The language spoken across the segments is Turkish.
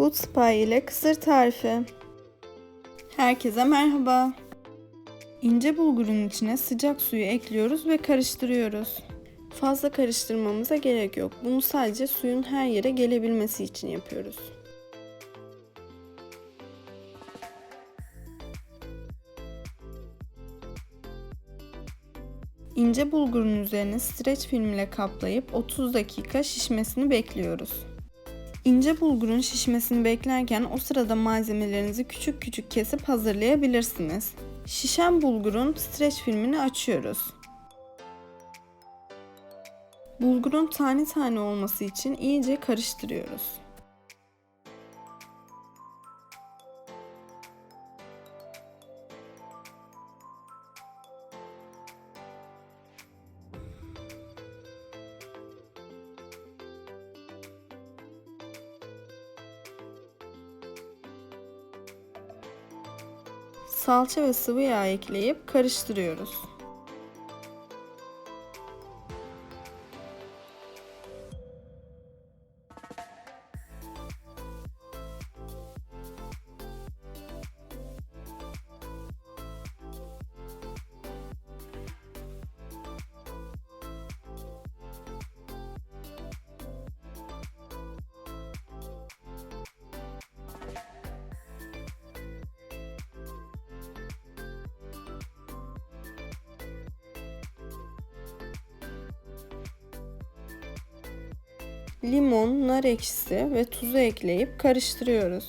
Food Spy ile kısır tarifi. Herkese merhaba. İnce bulgurun içine sıcak suyu ekliyoruz ve karıştırıyoruz. Fazla karıştırmamıza gerek yok. Bunu sadece suyun her yere gelebilmesi için yapıyoruz. İnce bulgurun üzerine streç film ile kaplayıp 30 dakika şişmesini bekliyoruz. İnce bulgurun şişmesini beklerken o sırada malzemelerinizi küçük küçük kesip hazırlayabilirsiniz. Şişen bulgurun streç filmini açıyoruz. Bulgurun tane tane olması için iyice karıştırıyoruz. Salça ve sıvı yağ ekleyip karıştırıyoruz. Limon, nar ekşisi ve tuzu ekleyip karıştırıyoruz.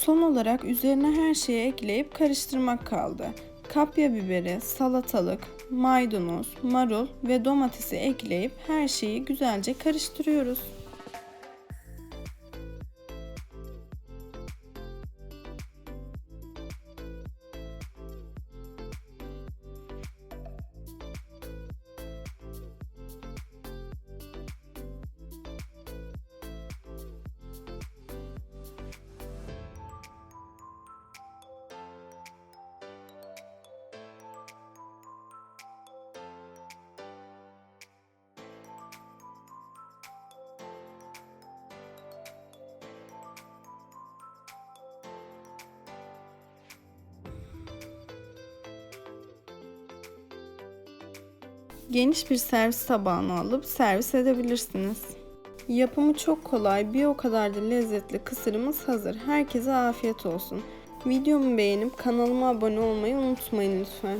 Son olarak üzerine her şeyi ekleyip karıştırmak kaldı. Kapya biberi, salatalık, maydanoz, marul ve domatesi ekleyip her şeyi güzelce karıştırıyoruz. Geniş bir servis tabağına alıp servis edebilirsiniz. Yapımı çok kolay, bir o kadar da lezzetli kısırımız hazır. Herkese afiyet olsun. Videomu beğenip kanalıma abone olmayı unutmayın lütfen.